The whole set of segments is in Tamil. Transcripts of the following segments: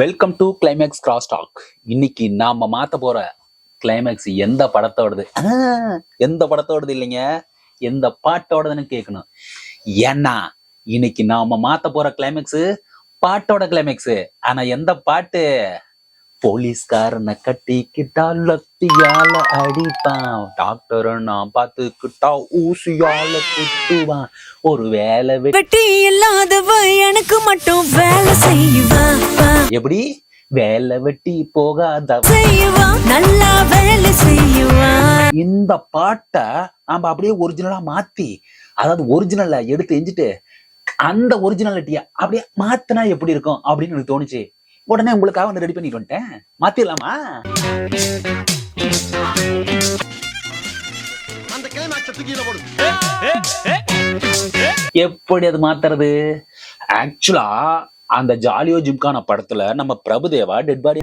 Welcome to climax cross talk இன்னைக்கு நாம மாத்த போற கிளைமேக்ஸ் எந்த படத்தோடது? எந்த படத்தோடது இல்லைங்க? எந்த பாட்டோடதுன்னு கேட்கணும் ஏன்னா இன்னைக்கு நாம மாத்த போற கிளைமேக்ஸ் பாட்டோட கிளைமேக்ஸ் ஆனா எந்த பாட்டு? போலீஸ்காரனை கட்டிக்கிட்டா லத்தியால அடிப்பான். டாக்டர் நான் பார்த்துக்கிட்டா ஊசியால குத்துவான். ஒரு வேலை வெட்டி இல்லாதவ எனக்கு மட்டும் வேலை செய்வா எப்படி? வேலை வெட்டி போகாத செய்வா நல்லா வேலை செய்வா. இந்த பாட்டை நாம அப்படியே ஒரிஜினலா மாத்தி அதாவது ஒரிஜினல்ல எடுத்து எஞ்சிட்டு அந்த ஒரிஜினாலிட்டிய அப்படியே மாத்தினா எப்படி இருக்கும் அப்படின்னு எனக்கு தோணுச்சு. உடனே உங்களுக்காக வந்து ரெடி பண்ணிட்டு வந்துட்டேன். போடு. எப்படி அது மாத்துறது? ஆக்சுவலா அந்த ஜாலியோ ஜிம்கான படத்துல நம்ம பிரபுதேவா டெட் பாடி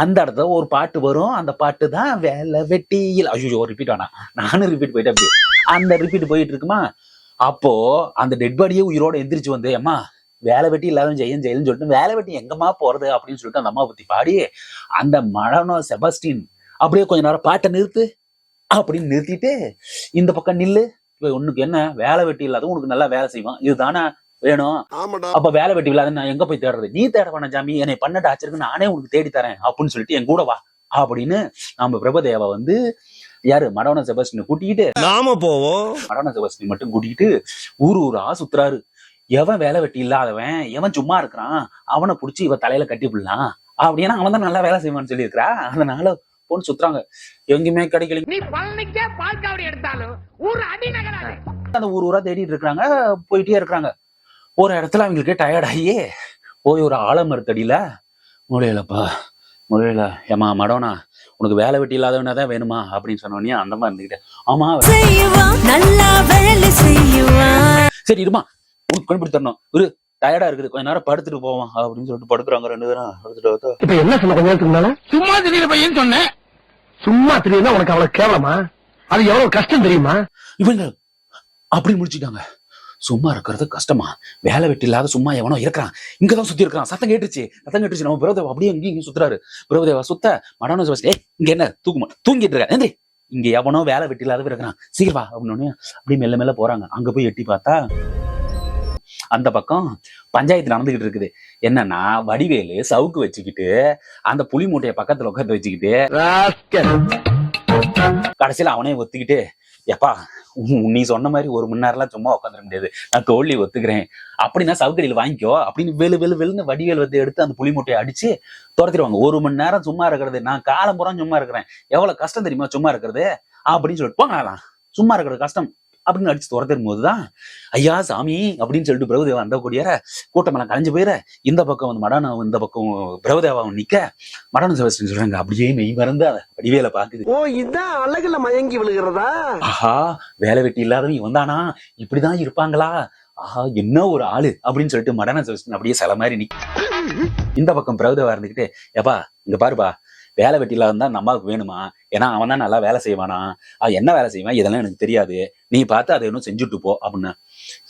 அந்த இடத்துல ஒரு பாட்டு வரும். அந்த பாட்டு தான் வேலை வெட்டியில். ஐயோ ரிப்பீட் ஆனா. நானும் ரிப்பீட் போயிட்டேன் அப்படி அந்த ரிப்பீட் போயிட்டு இருக்குமா? அப்போ அந்த டெட் பாடியே உயிரோட எந்திரிச்சு வந்து அம்மா வேலை வெட்டி இல்லாத ஜெயன் ஜெயன் சொல்லிட்டு வேலை வெட்டி எங்கம்மா போறது அப்படின்னு சொல்லிட்டு அந்த அம்மா பத்தி பாடி அந்த மழனோ செபஸ்டின் அப்படியே கொஞ்ச நேரம் பாட்டை நிறுத்து அப்படின்னு நிறுத்திட்டு இந்த பக்கம் நில்லு இப்ப உனக்கு என்ன வேலை வெட்டி இல்லாத உனக்கு நல்லா வேலை செய்வான் இதுதானே வேணும். அப்ப வேலை வெட்டி இல்லாத நான் எங்க போய் தேடுறது? நீ தேட வேணாம் ஜாமி என்னை பண்ண டாச்சிருக்கு நானே உனக்கு தேடி தரேன் அப்படின்னு சொல்லிட்டு என் கூட வா அப்படின்னு நம்ம பிரபதேவா வந்து யாரு மடவன செபஸ்டினை கூட்டிக்கிட்டு நாம போவோம். மடவன செபஸ்டின் மட்டும் கூட்டிக்கிட்டு ஊர் ஊரா சுத்துறாரு. எவன் வேலை வெட்டி இல்லாதவன் எவன் சும்மா இருக்கிறான் அவனை புடிச்சு இவ தலையில கட்டி விடலாம். அப்படின்னா அவன் தான் நல்லா வேலை செய்வான்னு சொல்லி இருக்கிறா அதனால பொண்ணு சுத்துறாங்க. எங்கேயுமே கிடைக்கல. நீ பழனிக்கே பால் காவடி எடுத்தாலும் ஊர் அடி நகராது அந்த ஊர் ஊரா தேடிட்டு இருக்கிறாங்க போயிட்டே இருக்கிறாங்க. ஒரு இடத்துல அவங்களுக்கு டயர்ட் ஆகி போய் ஒரு ஆலமரத்தடியில முடியலப்பா முடியல ஏமா மடோனா உனக்கு வேலை வெட்டி இல்லாதவனா தான் வேணுமா? அப்படின்னு சொன்னோடனே அந்த மாதிரி இருந்துக்கிட்டே ஆமா வேலை சரி இருமா. உனக்கு கண்டுபிடி தரணும். ஒரு டயர்டா இருக்குது. கொஞ்ச நேரம் படுத்துட்டு போவான் அப்படின்னு சொல்லிட்டு படுக்குறாங்க ரெண்டு பேரும். படுத்துட்டு பார்த்தா, இப்ப என்ன சொன்ன கொஞ்ச நேரத்துக்கு முன்னால? சும்மா திடீர் பையன் சொன்னேன். சும்மா தெரியுதா உனக்கு அவ்வளவு கேவலமா? அது எவ்வளவு கஷ்டம் தெரியுமா? இவங்க அப்படி முடிச்சிட்டாங்க. சும்மா இருக்கிறது கஷ்டமா? வேலை வெட்டி இல்லாத சும்மா எவனோ இருக்கிறான். இங்கதான் சுத்தி இருக்கிறான். சத்தம் கேட்டுச்சு சத்தம் கேட்டுச்சு நம்ம பிரபுதேவா அப்படியே இங்கேயும் இங்கேயும் சுத்துறாரு. பிரபுதேவா சுத்த மடான ஏ இங்க என்ன? தூக்குமா? தூங்கிட்டு இருக்க. நன்றி இங்க எவனோ வேலை வெட்டி இல்லாத இருக்கிறான். சீக்கிரம் அப்படின்னு அப்படியே மெல்ல மெல்ல போறாங்க. அங்க போய் எட்டி பார்த்தா அந்த பக்கம் பஞ்சாயத்து நடந்துகிட்டு இருக்குது. என்னன்னா வடிவேலு சவுக்கு வச்சுக்கிட்டு அந்த புலி மூட்டைய பக்கத்துல உட்காந்து வச்சுக்கிட்டு கடைசியில அவனே ஒத்துக்கிட்டு எப்பா நீ சொன்ன மாதிரி ஒரு மணி நேரம்லாம் சும்மா உட்காந்துட முடியாது. நான் தோல்வி ஒத்துக்கிறேன். அப்படின்னா சவுக்கடியில் வாங்கிக்கோ. அப்படின்னு வெளு வெளு வெளுன்னு வடிவேல் வந்து எடுத்து அந்த புலி மூட்டையை அடிச்சு துரத்திடுவாங்க. ஒரு மணி நேரம் சும்மா இருக்கிறது நான் காலம் புறம் சும்மா இருக்கிறேன். எவ்வளவு கஷ்டம் தெரியுமா சும்மா இருக்கிறது? அப்படின்னு சொல்லிட்டு போங்க சும்மா இருக்கிறது கஷ்டம். அப்படின்னு அடிச்சு துரத்திடும் போதுதான். ஐயா சாமி அப்படின்னு சொல்லிட்டு பிரபுதேவா அந்த கொடியார கூட்டமெல்லாம் கலைஞ்சு போயிட இந்த பக்கம் வந்து மடான இந்த பக்கம் பிரபுதேவாவும் நிக்க. மடான செபஸ்டின் சொல்றாங்க அப்படியே மெய் மறந்து அந்த வடிவேலை பாக்குது ஓ இதான் அழகுல மயங்கி விழுகிறதா? ஆஹா வேலை வெட்டி இல்லாதவன் வந்தானா இப்படிதான் இருப்பாங்களா? ஆஹா என்ன ஒரு ஆளு அப்படின்னு சொல்லிட்டு மடன செபஸ்டின் அப்படியே சில மாதிரி நிக்க இந்த பக்கம் பிரபுதேவா இருந்துகிட்டு ஏப்பா இங்க பாருப்பா வேலை வெட்டிலாம் இருந்தால் அம்மாவுக்கு வேணுமா? ஏன்னா அவன் தான் நல்லா வேலை செய்வானா? அவன் என்ன வேலை செய்வான்? இதெல்லாம் எனக்கு தெரியாது. நீ பார்த்து அதை இன்னும் செஞ்சுட்டு போ அப்படின்னு.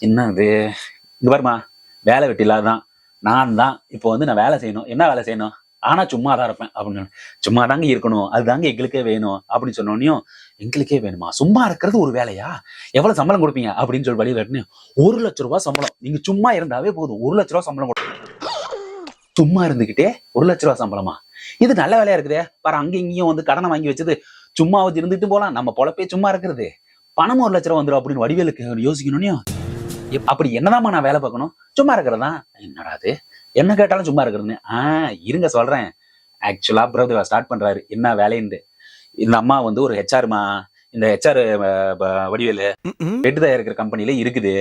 என்ன அது இங்க பாருமா வேலை வெட்டி தான் நான் தான். இப்போ வந்து நான் வேலை செய்யணும். என்ன வேலை செய்யணும்? ஆனா சும்மா தான் இருப்பேன் அப்படின்னு. சும்மா தாங்க இருக்கணும். அதுதாங்க எங்களுக்கே வேணும் அப்படின்னு சொன்னோன்னையும் எங்களுக்கே வேணுமா? சும்மா இருக்கிறது ஒரு வேலையா? எவ்வளவு சம்பளம் கொடுப்பீங்க? அப்படின்னு சொல்லி வழி கட்டினேன் ஒரு லட்ச ரூபாய் சம்பளம். நீங்க சும்மா இருந்தாவே போதும். ஒரு லட்ச ரூபா சம்பளம் கொடுப்பீங்க சும்மா இருந்துகிட்டே ஒரு லட்ச ரூபா சம்பளமா? இது நல்ல வேலையா இருக்குதே. பாரு அங்க இங்கேயும் வந்து கடனை வாங்கி வச்சது. சும்மா வச்சு இருந்துட்டு போலாம். நம்ம பொழப்பே சும்மா இருக்கிறது. பணம் ஒரு லட்ச ரூபா வந்துடும் அப்படின்னு வடிவேலுக்கு யோசிக்கணும்னு அப்படி என்னதாம்மா நான் வேலை பார்க்கணும்? சும்மா இருக்கிறதா? என்னடா அது என்ன கேட்டாலும் சும்மா இருக்கிறதுன்னு. ஆஹ் இருங்க சொல்றேன். ஆக்சுவலா பிரபுதேவா ஸ்டார்ட் பண்றாரு. என்ன வேலைன்னு இந்த அம்மா வந்து ஒரு ஹெச்ஆர்மா இந்த ஹெச்ஆர் வடிவேலு. பெட்டு தயாரிக்கிற கம்பெனில இருக்குது.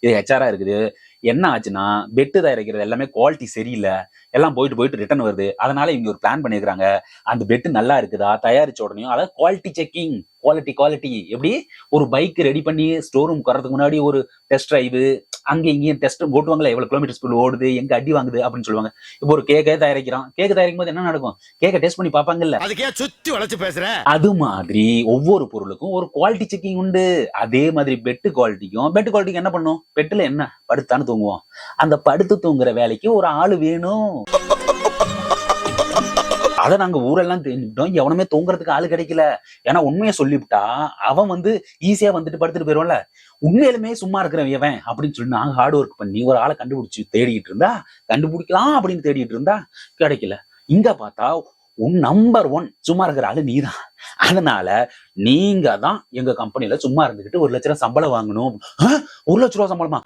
இது ஹெச்ஆரா இருக்குது. என்ன ஆச்சுன்னா பெட்டு தயாரிக்கிறது எல்லாமே குவாலிட்டி சரியில்லை. எல்லாம் போயிட்டு போயிட்டு ரிட்டர்ன் வருது. அதனால இவங்க ஒரு பிளான் பண்ணியிருக்கிறாங்க. அந்த பெட்டு நல்லா இருக்குதா? தயாரிச்ச உடனே அதாவது குவாலிட்டி செக்கிங் குவாலிட்டி குவாலிட்டி எப்படி? ஒரு பைக் ரெடி பண்ணி ஸ்டோர் ரூம் வர்றதுக்கு முன்னாடி ஒரு டெஸ்ட் டிரைவு அங்க இங்கேயும் டெஸ்ட் போட்டுவாங்களே எவ்வளவு கிலோமீட்டர் ஸ்பீட் ஓடுது எங்க அடி வாங்குது அப்படின்னு சொல்லுவாங்க. இப்போ ஒரு கேக்கே தயாரிக்கிறோம். கேக்கு தயாரிக்கும் போது என்ன நடக்கும்? கேக்கை டெஸ்ட் பண்ணி பார்ப்பாங்கல்ல. அதுக்கே சுத்தி வளைச்சு பேசுற? அது மாதிரி ஒவ்வொரு பொருளுக்கும் ஒரு குவாலிட்டி செக்கிங் உண்டு. அதே மாதிரி பெட்டு குவாலிட்டிக்கும் பெட்டு குவாலிட்டிக்கு என்ன பண்ணும்? பெட்டுல என்ன? படுத்தான்னு தூங்குவோம். அந்த படுத்து தூங்குற வேலைக்கு ஒரு ஆளு வேணும். அதை நாங்க ஊரெல்லாம் தெரிஞ்சுக்கிட்டோம் எவனுமே தூங்குறதுக்கு ஆள் கிடைக்கல. ஏன்னா உண்மையை சொல்லிவிட்டா அவன் வந்து ஈஸியா வந்துட்டு படுத்துட்டு போயிருவான்ல. உண்மையிலுமே சும்மா இருக்கிறவன் எவன் அப்படின்னு சொல்லி நாங்க ஹார்ட் ஒர்க் பண்ணி ஒரு ஆளை கண்டுபிடிச்சு தேடிட்டு இருந்தா கண்டுபிடிக்கலாம் அப்படின்னு தேடிட்டு இருந்தா கிடைக்கல. இங்க பார்த்தா உன் நம்பர் ஒன் சும்மா இருக்கிற ஆளு நீதான். அதனால நீங்க தான் எங்க கம்பெனில சும்மா இருந்துகிட்டு ஒரு லட்ச ரூபா சம்பளம் வாங்கணும். ஒரு லட்ச ரூபா சம்பளமா?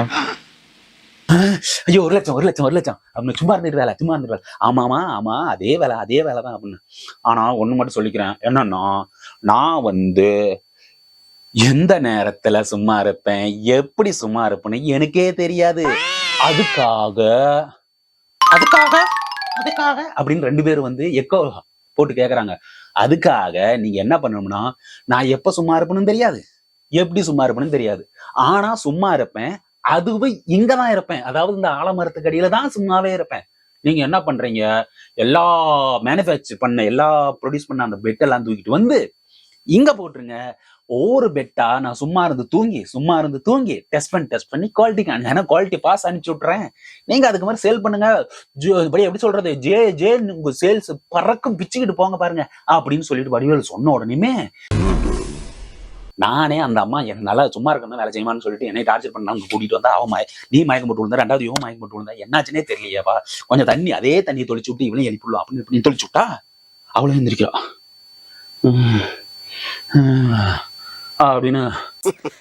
ஐயோ ஒரு லட்சம் ஒரு லட்சம் ஒரு லட்சம். அப்படின்னு சும்மா இருந்துட்டு வேலை சும்மா இருந்துட்டு வேலை. ஆமாமா ஆமா அதே வேலை அதே வேலை தான் அப்படின்னு. ஆனா ஒண்ணு மட்டும் சொல்லிக்கிறேன். என்னன்னா நான் வந்து எந்த நேரத்துல சும்மா இருப்பேன் எப்படி சும்மா இருப்பேன்னு எனக்கே தெரியாது. அதுக்காக அதுக்காக அதுக்காக அப்படின்னு ரெண்டு பேரும் வந்து எக்கோ போட்டு கேக்குறாங்க. அதுக்காக நீங்க என்ன பண்ணணும்னா நான் எப்ப சும்மா இருப்பேன்னு தெரியாது. எப்படி சும்மா இருப்பேன்னு தெரியாது. ஆனா சும்மா இருப்பேன் அதுவே இங்கதான் இருப்பேன். அதாவது இந்த ஆலமரத்துக்கு அடியில தான் சும்மாவே இருப்பேன். நீங்க என்ன பண்றீங்க? எல்லா மேனுஃபேக்சர் பண்ண எல்லா ப்ரொடியூஸ் பண்ண அந்த பெட்டெல்லாம் தூக்கிட்டு வந்து இங்க போட்டுருங்க. ஒவ்வொரு பெட்டா நான் சும்மா இருந்து தூங்கி சும்மா இருந்து தூங்கி டெஸ்ட் பண்ணி டெஸ்ட் பண்ணி குவாலிட்டி ஏன்னா குவாலிட்டி பாஸ் அனுப்பிச்சு விட்றேன் நீங்க அதுக்கு மாதிரி சேல் பண்ணுங்க. ஜோ- இப்படி எப்படி சொல்றது? ஜே ஜே உங்க சேல்ஸ் பறக்கும் பிச்சுக்கிட்டு போங்க பாருங்க. அப்படின்னு சொல்லிட்டு வடிவேல் சொன்ன உடனேமே நானே அந்த அம்மா என்ன நல்லா சும்மா இருக்கணும் வேலை செய்யுமான்னு சொல்லிட்டு என்னை டார்ச்சர் பண்ண கூட்டிட்டு வந்தா அவன் மய நீ மயக்கம் போட்டு விழுந்தா ரெண்டாவது இவன் மயக்கம் போட்டு விழுந்தா என்னாச்சுனே தெரியலையாப்பா கொஞ்சம் தண்ணி அதே தண்ணியை தொளிச்சு விட்டு இவளையும் எழுப்பிடலாம் அப்படின்னு இப்படி தொளிச்சு விட்டா அவளும். உம். அப்படின்னு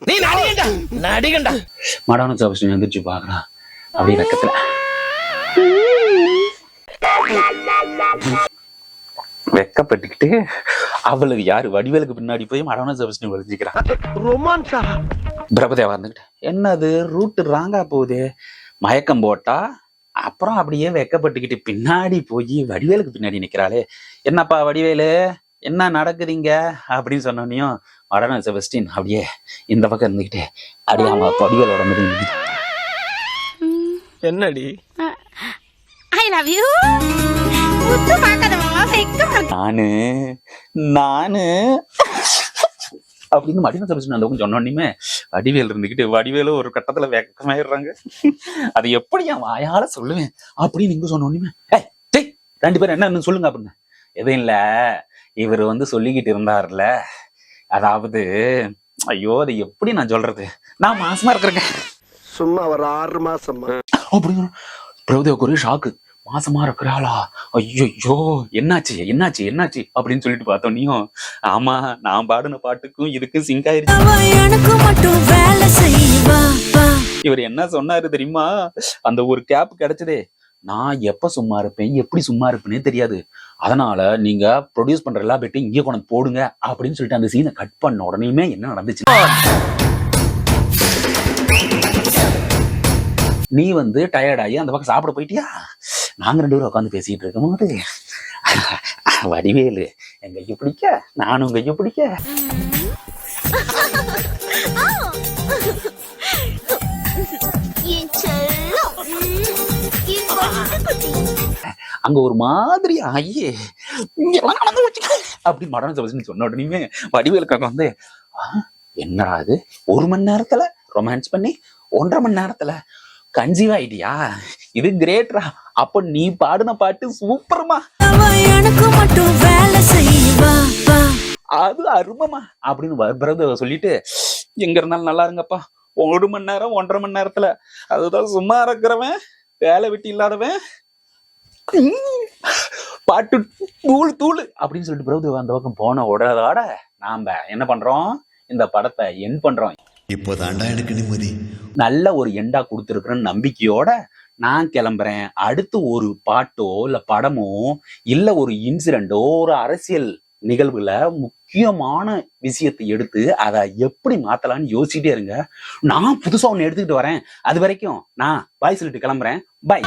நீ நடிகண்டா நடிகண்டா மடான சபஸ்டின் எந்திரிச்சு பாக்குறான் அப்படி வெக்கத்துல வெக்கப்பட்டுக்கிட்டு அவளுக்கு யாரு? வடிவேலுக்கு பின்னாடி போய் மடான சபஸ்டின் ஒழிஞ்சிக்கிறான் ரொமான்ஸா? பிரபதேவா இருந்துகிட்டு என்னது ரூட்டு ராங்கா போகுது? மயக்கம் போட்டா? அப்புறம் அப்படியே வெக்கப்பட்டுக்கிட்டு பின்னாடி போய் வடிவேலுக்கு பின்னாடி நிக்கிறாளே. என்னப்பா வடிவேலு? என்ன நடக்குதுங்க? அப்படின்னு சொன்னோன்னையும் மடன செபஸ்டின் அப்படியே இந்த பக்கம் இருந்துகிட்டு அப்படியே அவன் வடிவேலோட மாதிரி என்னடி? ஐ லவ் யூ வெக்கம் நானு நானு. அப்படின்னு மடின செபஸ்டின் அந்த சொன்னோன்னையுமே வடிவேல் இருந்துகிட்டு வடிவேலு ஒரு கட்டத்துல வெக்கமாயிடுறாங்க. அது எப்படி என் வாயால சொல்லுவேன்? அப்படின்னு நீங்க சொன்னோன்னையுமே ஏய் டேய் ரெண்டு பேரும் என்னன்னு சொல்லுங்க அப்படின்னு. எதுவும் இல்ல. இவர் வந்து சொல்லிக்கிட்டு இருந்தார்ல அதாவது ஐயோ அது எப்படி நான் சொல்றது? நான் மாசமா இருக்கிறேங்க சும்மா ஒரு ஆறு மாசமா அப்படின்னு. பிரபுதேவுக்கு ஒரே ஷாக்கு மாசமா இருக்கிறாளா? ஐயோ என்னாச்சு என்னாச்சு என்னாச்சு? அப்படின்னு சொல்லிட்டு பார்த்தோன்னையும் ஆமா நான் பாடின பாட்டுக்கும் இதுக்கும் சிங்க் ஆயிருச்சு. இவர் என்ன சொன்னாரு தெரியுமா? அந்த ஒரு கேப் கிடைச்சதே. நான் எப்ப சும்மா இருப்பேன் எப்படி சும்மா இருப்பேனே தெரியாது. அதனால நீங்க ப்ரொடியூஸ் பண்ற எல்லா பெட்டையும் இங்கே கொண்டு போடுங்க அப்படின்னு சொல்லிட்டு அந்த சீனை கட் பண்ண உடனேயுமே என்ன நடந்துச்சு? நீ வந்து டயர்ட் ஆகி அந்த பக்கம் சாப்பிட போயிட்டியா? நாங்கள் ரெண்டு பேரும் உட்காந்து பேசிக்கிட்டு இருக்கும்போது வடிவேலு என் கையை பிடிக்க? நானும் உன் கையை பிடிக்க? அங்க ஒரு மாதிரி ஆகி இங்கெல்லாம் நடந்து வச்சுக்க அப்படி மரண சொல்லி சொன்ன உடனே வடிவேலுக்காக வந்து என்னடா அது ஒரு மணி நேரத்துல ரொமான்ஸ் பண்ணி ஒன்றரை மணி நேரத்துல கன்சீவ் ஆயிட்டியா? இது கிரேட்ரா. அப்ப நீ பாடின பாட்டு சூப்பர்மா. எனக்கு மட்டும் வேலை செய்வா அது அருமமா. அப்படின்னு பிரதர் சொல்லிட்டு எங்க இருந்தாலும் நல்லா இருங்கப்பா. ஒரு மணி நேரம் ஒன்றரை மணி நேரத்துல. அதுதான் சும்மா இருக்கிறவன் வேலை வெட்டி இல்லாதவன். பாட்டு தூள் தூள் அப்படின்னு சொல்லிட்டு பிரபு அந்த பக்கம் போன உடனதோட நாம என்ன பண்றோம்? இந்த படத்தை என் பண்றோம். இப்போதாண்டா எனக்கு நிம்மதி. நல்ல ஒரு எண்டா கொடுத்துருக்குற நம்பிக்கையோட நான் கிளம்புறேன். அடுத்து ஒரு பாட்டோ இல்ல படமோ இல்ல ஒரு இன்சிடென்ட்டோ ஒரு அரசியல் நிகழ்வுல முக்கியமான விஷயத்தை எடுத்து அதை எப்படி மாத்தலாம்னு யோசிச்சுட்டே இருங்க. நான் புதுசா ஒண்ணு எடுத்துக்கிட்டு வரேன். அது வரைக்கும் நான் பாய் சொல்லிட்டு கிளம்புறேன். பாய்